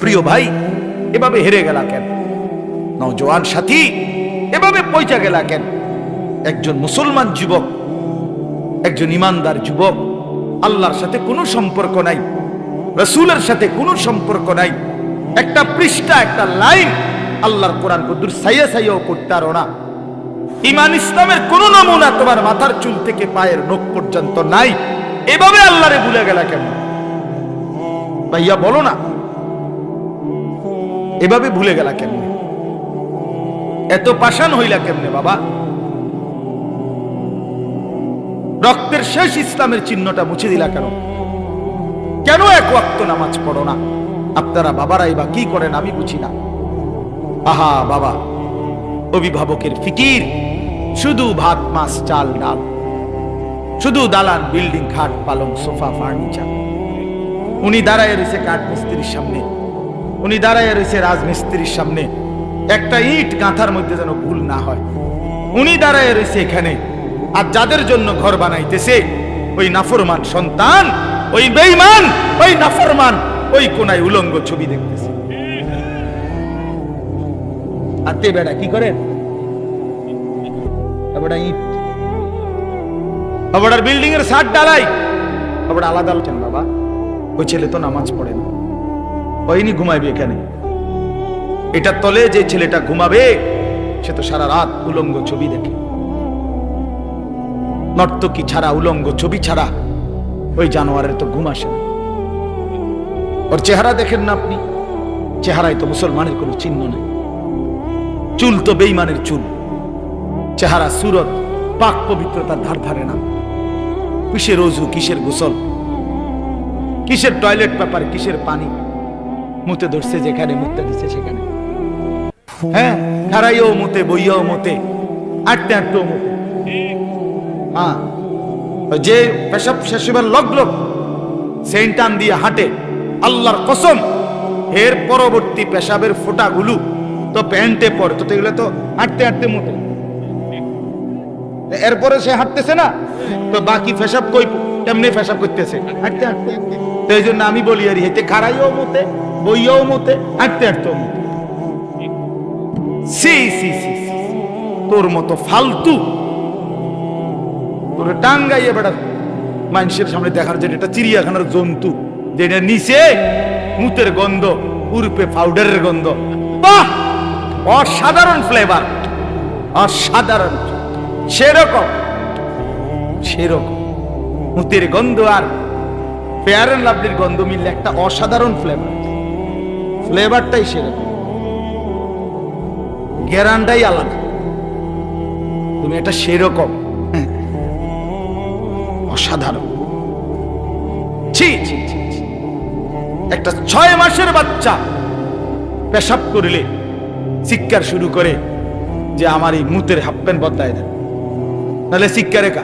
প্রিয় ভাই, এভাবে হেরে গেলা কেন? নওজোয়ান সাথী, এভাবে পয়সা গেলা কেন? একজন মুসলমান যুবক, একজন ইমানদার যুবক, আল্লাহর সাথে কোনো সম্পর্ক নাই, রসুলের সাথে কোনো সম্পর্ক নাই। একটা পৃষ্ঠা, একটা লাইন আল্লাহর কোরআন কদ্দুর সাইয়া সাইয়াও করতে পারো না। ইমান ইসলামের কোন নমুনা তোমার মাথার চুল থেকে পায়ের নখ পর্যন্ত নাই। এভাবে আল্লাহরে ভুলে গেলা কেন? ভাইয়া, বলো না। এভাবে ভুলে গেলা কেমনে? এত পাষাণ হইলা কেমনে, বাবা? রক্তের শেষ ইসলামের চিহ্নটা মুছে দিলা কেন? কেন এক ওয়াক্ত নামাজ পড়ো না? আপনারা বাবারাই বা কি করেন আমি বুঝি না। আহা, বাবা, অভিভাবকের ফিকির। শুধু ভাত, মাছ, চাল, ডাল। শুধু দালান, বিল্ডিং খাট পালং, সোফা, ফার্নিচার। উনি দাঁড়ায় রয়েছে কাঠ মিস্ত্রির সামনে। উনি দাঁড়ায় রয়েছে রাজমিস্ত্রির সামনে। একটা ইট গাঁথার মধ্যে যেন ভুল না হয়। উনি দাঁড়ায় রয়েছে এখানে। আর যাদের জন্য ঘর বানাইতেছে, ওই নাফরমান সন্তান, ওই বেইমান ওই নাফরমান, ওই কোনায় উলঙ্গ ছবি দেখতেছে। আর তে বেড়া কি করেন বেড়া ইট। আবার বিল্ডিং এর সাত ডালাই। আবার আলাদা বাবা। ওই ছেলে তো নামাজ পড়ে না। ওইনি ঘুমাইবে এখানে এটার তলে যে ছেলেটা ঘুমাবে, সে তো সারা রাত উলঙ্গ ছবি দেখে। নর্তকী ছাড়া, উলঙ্গ ছবি ছাড়া ওই জানোয়ারের তো ঘুম আসে না। ওর চেহারা দেখেন না আপনি? চেহারায় তো মুসলমানের কোনো চিহ্ন নেই। চুল তো বেইমানের চুল। চেহারা সুরত, পাক পবিত্রতার ধার ধারে না। কিসের অজু, কিসের গোসল? কিসের টয়লেট পেপার, কিসের পানি? মুতে ধরছে যেখানে মুতে দিচ্ছে সেখানে। হ্যাঁ খারাইও মুতে বইয়াও মুতে আটতে আটতেও মুতে। হ্যাঁ যে পেশাব শেষবার লগ লগ সেন্টান দিয়ে হাঁটে আল্লাহর কসম এর পরবর্তী পেশাবের ফোঁটাগুলো তো প্যান্টে পড়ে তো এগুলো তো হাঁটতে হাঁটতে মুতে এরপরে সে হাঁটতেছে না তো বাকি ফেসাব কই কেমনে ফেসাব করতেছে? হাঁটতে হাঁটতে তো এই জন্য আমি বলি আর হেঁটে খারাইও মতে বইয়াও মতে হাঁটতে হাঁটতেও মতে সি সি সি সি। তোর মতো ফালতু। তোর টাঙ্গাইয়ে বেড়া মানুষের সামনে দেখার জন্য এটা চিড়িয়াখানার জন্তু, যেটা নিচে মুতের গন্ধ, উরপে পাউডারের গন্ধ। বাহ! অসাধারণ ফ্লেভার অসাধারণ। সেরকম। সেরকম। মুতের গন্ধ আর ফেয়ার অ্যান্ড লাভলির গন্ধ মিললে একটা অসাধারণ ফ্লেভার ফ্লেভারটাই সেরকম গ্যারান্টাই আলাদা। তুমি এটা সেরকম। অসাধারণ। একটা ছয় মাসের বাচ্চা পেশাব করিলে চিৎকার শুরু করে যে আমার এই মুতের হাফ প্যান্ট বদলায় দেন। নাহলে চিৎকারে কা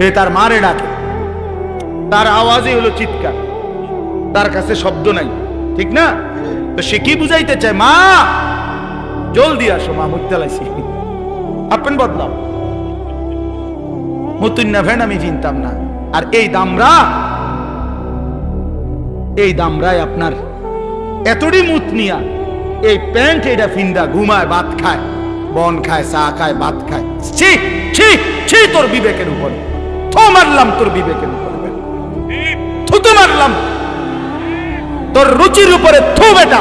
হে তার মারে ডাকে। তার আওয়াজই হলো চিৎকার। তার কাছে শব্দ নাই। ঠিক না? তো সে কি বুঝাইতে চায়? মা! জলদি আসো, মা মুক্তালাইছি আপেন বদলাও। মতুন্না ভেন আমি চিনতাম না। আর এই দামরা, এই দামরায় আপনার এতটি মুত নিয়া এই প্যান্ট এটা ফিন্দা ঘুমায়, ভাত খায়, বন খায়, চা খায়, ভাত খায়। তোর বিবেকের উপরে। থো মারলাম তোর বিবেকের উপরে। থুতু মারলাম। তোর রুচির উপরে থু বেটা।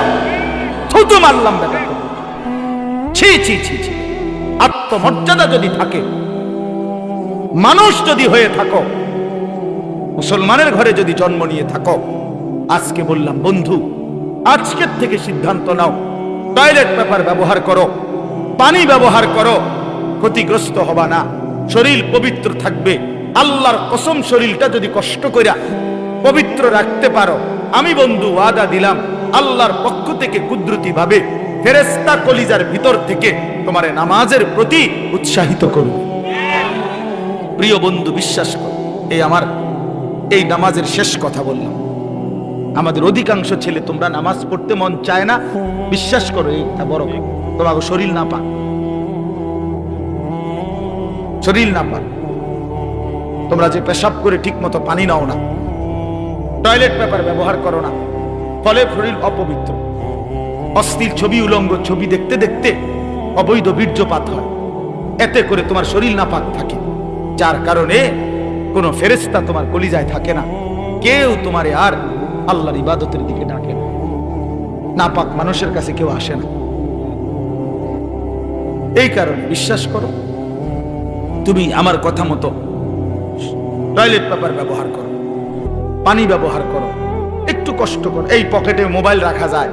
থুতু মারলাম বেটা। ছি ছি ছি ছি। আত্মমর্যাদা যদি থাকে, মানুষ যদি হয়ে থাকো, মুসলমানের ঘরে যদি জন্ম নিয়ে থাকো, আজকে বললাম, বন্ধু, আজকের থেকে সিদ্ধান্ত নাও। টয়লেট পেপার ব্যবহার করো, পানি ব্যবহার করো, ক্ষতিগ্রস্ত হবা না। শরীর পবিত্র থাকবে। আল্লাহর কসম শরীরটা যদি কষ্ট কইরা পবিত্র রাখতে পারো আমি বন্ধু ওয়াদা দিলাম, আল্লাহর পক্ষ থেকে কুদরতি ভাবে ফেরেস্তা কলিজার ভিতর থেকে তোমার নামাজের প্রতি উৎসাহিত করবে প্রিয় বন্ধু, বিশ্বাস কর, এই আমার, এই নামাজের শেষ কথা বললাম। আমাদের অধিকাংশ ছেলে তোমরা নামাজ পড়তে মন চায় না। বিশ্বাস করো, এইটা বড়। তোমাকে শরীর না পান শরীর না পান তোমরা যে পেশাব করে ঠিক মতো পানি নাও না। টয়লেট পেপার ব্যবহার করো না। ফলে শরীর অপবিত্র। অস্থির ছবি উলঙ্গ ছবি দেখতে দেখতে অবৈধ বীর্যপাত হয়। এতে করে তোমার শরীর নাপাক থাকে। যার কারণে কোনো ফেরেস্তা তোমার কলিজায় থাকে না। কেউ তোমারে আর আল্লাহর ইবাদতের দিকে ডাকে না। নাপাক মানুষের কাছে কেউ আসে না। এই কারণে বিশ্বাস করো, তুমি আমার কথা মতো টয়লেট পেপার ব্যবহার করো। পানি ব্যবহার করো। একটু কষ্ট করো। এই পকেটে মোবাইল রাখা যায়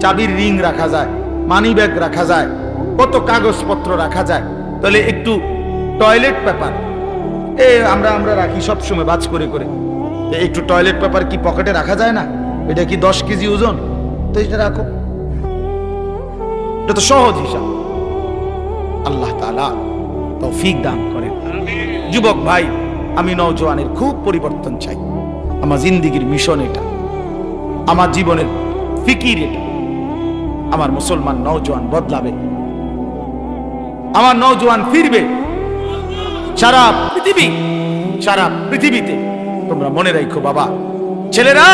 চাবির রিং রাখা যায় মানি ব্যাগ রাখা যায় কত কাগজপত্র রাখা যায়। তাহলে একটু টয়লেট পেপার এ আমরা আমরা রাখি সব সময় বাজ করে করে। একটু টয়লেট পেপার কি পকেটে রাখা যায় না? এটা কি দশ কেজি ওজন? তো এটা রাখো। এটা তো সহজ হিসাব। আল্লাহ তালা তৌফিক দান করেন। যুবক ভাই আমি নওজোয়ানের খুব পরিবর্তন চাই। আমার জিন্দিগির মিশন এটা। আমার জীবনের ফিকির এটা। আমার মুসলমান নওজোয়ান বদলাবে। আমার নওজোয়ান ফিরবে। সারা পৃথিবী, সারা পৃথিবীতে। তোমরা মনে রাখো বাবা, ছেলেরা,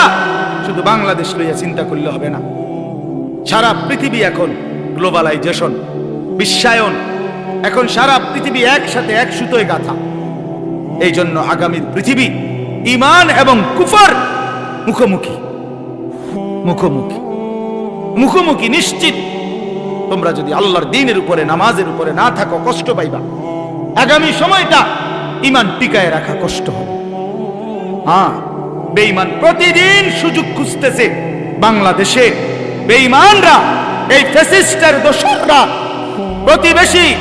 শুধু বাংলাদেশ লইয়া চিন্তা করলে হবে না। সারা পৃথিবী এখন গ্লোবালাইজেশন বিশ্বায়ন। এখন সারা পৃথিবী একসাথে এক সুতোয় গাথা। এই জন্য আগামীর পৃথিবী ইমান এবং কুফর মুখোমুখি। মুখোমুখি। মুখোমুখি নিশ্চিত। তোমরা যদি আল্লাহর দিনের উপরে, নামাজের উপরে না থাকো, কষ্ট পাইবা। আগামী সময়টা ইমান টিকায় রাখা কষ্ট হবে। হ্যাঁ বেঈমান প্রতিদিন সুযোগ খুঁজতেছে বাংলাদেশে। বেঈমানরা, এই ফ্যাসিস্টের দোসররা, প্রতিবেশী,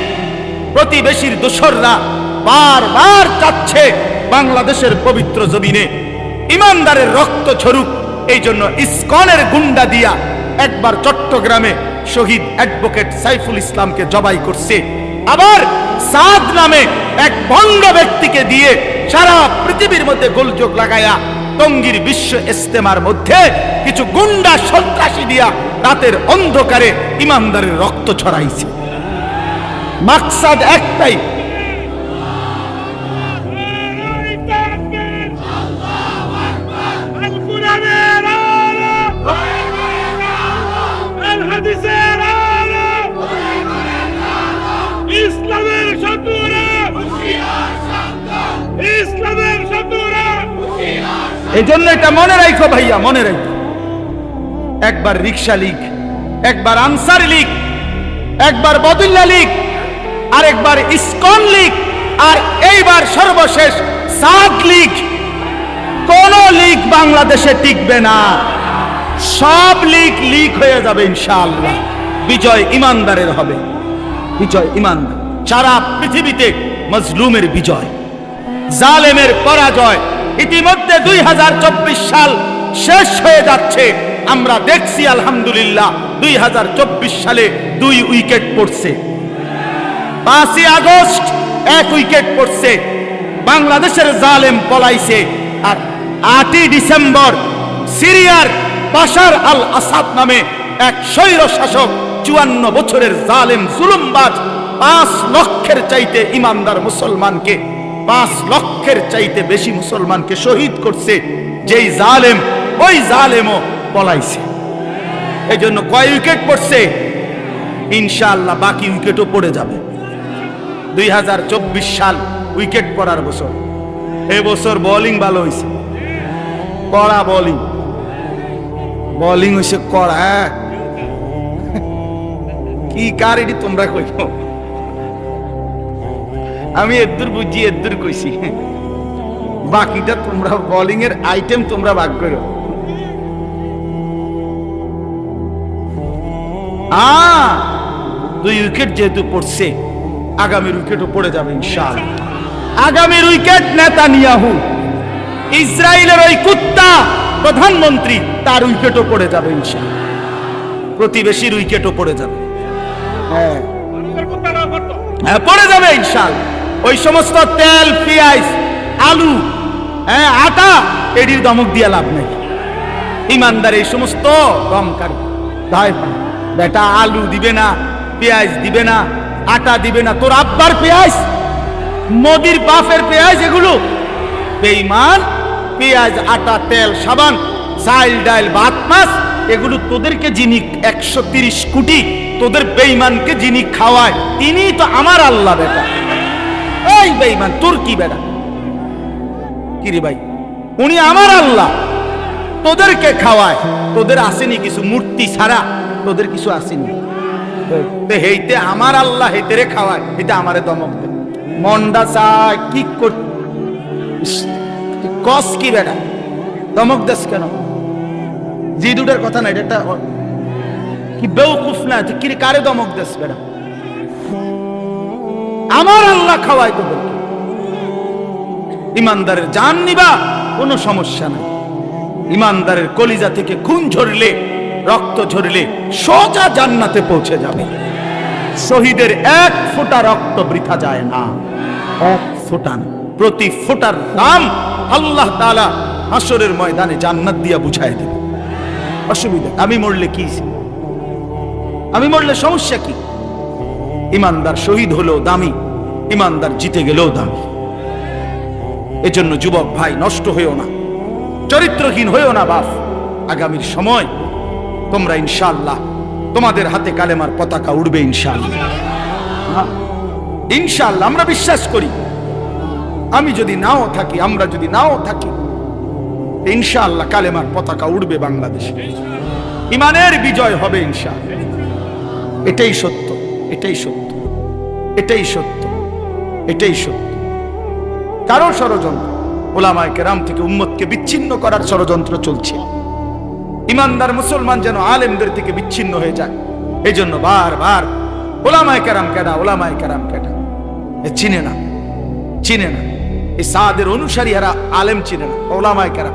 প্রতিবেশীর দোসররা বারবার চাচ্ছে বাংলাদেশের পবিত্র জমিনে ইমানদারের রক্ত ছড়ুক। এই জন্য ইসকনের গুন্ডা দিয়া একবার চট্টগ্রামে শহীদ অ্যাডভোকেট সাইফুল ইসলামকে জবাই করছে। আবার সাদ নামে এক ভণ্ড ব্যক্তিকে দিয়ে সারা পৃথিবীর মধ্যে গোলযোগ লাগায়া টঙ্গীর বিশ্ব ইস্তেমার মধ্যে কিছু গুন্ডা সন্ত্রাসী দিয়া রাতের অন্ধকারে ইমানদারের রক্ত ছড়াইছে। মাকসাদ একটাই এই জন্য এটা মনে রাখো ভাইয়া, মনে রাখো একবার রিক্সা লীগ একবার আনসার লীগ একবার বদুল্লা লীগ আর একবার ইসকন লীগ আর এইবার সর্বশেষ সাদ লীগ কোন লীগ বাংলাদেশে টিকবে না। সব লীগ লীগ হয়ে যাবে ইনশাআল্লাহ। বিজয় ইমানদারের হবে। বিজয় ইমানদার। সারা পৃথিবীতে মজলুমের বিজয়, জালেমের পরাজয় ইতিমধ্যে দুই হাজার চব্বিশ সাল শেষ হয়ে যাচ্ছে। আমরা দেখছি, আলহামদুলিল্লাহ, দুই হাজার চব্বিশ সালে দুই উইকেট পড়ছে। পাঁচই আগস্ট এক উইকেট পড়ছে। বাংলাদেশের জালেম পলাইছে। আর আটই ডিসেম্বর সিরিয়ার পাশার আল আসাদ নামে এক স্বৈর শাসক, চুয়ান্ন বছরের জালেম জুলুমবাজ পাঁচ লক্ষের চাইতে ইমানদার মুসলমানকে পাঁচ লক্ষের চাইতে বেশি মুসলমানকে শহীদ করছে, যেই জালেম, ওই জালেমও পলাইছে। এই জন্য কয় উইকেট পড়ছে? ইনশাআল্লাহ বাকি উইকেটও পড়ে যাবে। দুই হাজার চব্বিশ সাল উইকেট পড়ার বছর। এবছর বোলিং ভালো হয়েছে কড়া বোলিং। বোলিং হয়েছে কড়া হ্যাঁ? কি কার এটি তোমরা কইব আমি এদ্দুর বুঝি, এদ্দুর কইছি। বাকিটা তোমরা বোলিং এর আইটেম তোমরা ভাগ করো। আ দুই উইকেট যেহেতু পড়ছে আগামীর উইকেটও পড়ে যাবে ইনশাআল্লাহ। আগামীর উইকেট নেতানিয়াহু। ইসরায়েলের ওই কুত্তা প্রধানমন্ত্রী, তার উইকেটও পড়ে যাবে ইনশাআল্লাহ। প্রতিবেশীর উইকেটও পড়ে যাবে। হ্যাঁ। হ্যাঁ পড়ে যাবে ইনশাল ওই সমস্ত তেল, পেঁয়াজ, আলু হ্যাঁ আটা, এটির দমক দিয়ে লাভ নেই। ইমানদার এই সমস্ত দমকারী দায় পায় বেটা, আলু দিবে না, পেঁয়াজ দিবে না, আটা দিবে না। তোর আব্বার পেঁয়াজ, মোদির বাপের পেঁয়াজ এগুলো? বেইমান পেঁয়াজ, আটা, তেল, সাবান চাইল ডাইল, ভাত, মাছ, এগুলো তোদেরকে যিনি একশো তিরিশ কোটি তোদের বেইমানকে যিনি খাওয়ায় তিনি তো আমার আল্লাহ, বেটা। এই বেইমান তোর কি বেটা কিরে ভাই? উনি আমার আল্লাহ। তোদেরকে খাওয়ায়। তোদের আসেনি কিছু মূর্তি ছাড়া। তোদের কিছু আসেনি। হেইতে আমার আল্লাহ রে খাওয়ায়। আমারে দমক দে মন্ডা চায়, কি কর কস কি বেটা দমক দেশ কেন? জি কথা না, এটা একটা কি বেউকুফ না কি কারে দমক দেশ বেটা আমার আল্লাহ খাওয়ায় তোদেরকে ইমানদারের জান নিবা, কোনো সমস্যা নাই। ইমানদারের কলিজা থেকে খুন ঝরলে, রক্ত ঝরলে, সোজা জান্নাতে পৌঁছে যাবে। শহীদের এক ফোঁটা রক্ত বৃথা যায় না। এক ফোঁটা। প্রতি ফোঁটার দাম আল্লাহ তাআলা হাসরের ময়দানে জান্নাত দিয়া বুঝাই দেবে। অসুবিধা আমি মরলে কি? আমি মরলে সমস্যা কি? ইমানদার শহীদ হলো দামি। ইমানদার জিতে গেলেও দামি। এজন্য যুবক ভাই, নষ্ট হয়েও না। চরিত্রহীন হয়েও না, বাপ। আগামীর সময় তোমরা ইনশাল্লাহ তোমাদের হাতে কালেমার পতাকা উড়বে ইনশাল্লাহ ইনশাল্লাহ আমরা বিশ্বাস করি। আমি যদি নাও থাকি, আমরা যদি নাও থাকি, ইনশাআল্লাহ কালেমার পতাকা উড়বে বাংলাদেশে। ইমানের বিজয় হবে ইনশাআল্লাহ। এটাই সত্য এটাই সত্য এটাই সত্য। এটাই সত্য। কারও ষড়যন্ত্র ওলামায় কেরাম থেকে উম্মতকে বিচ্ছিন্ন করার ষড়যন্ত্র চলছে। ইমানদার মুসলমান যেন আলেমদের থেকে বিচ্ছিন্ন হয়ে যায়। এই জন্য বারবার ওলামায় কেরাম কেডা, ওলামায় কেরাম কেডা। চিনে না চিনে না। এই সাদের অনুসারী এরা আলেম চিনে না, ওলামায় কেরাম।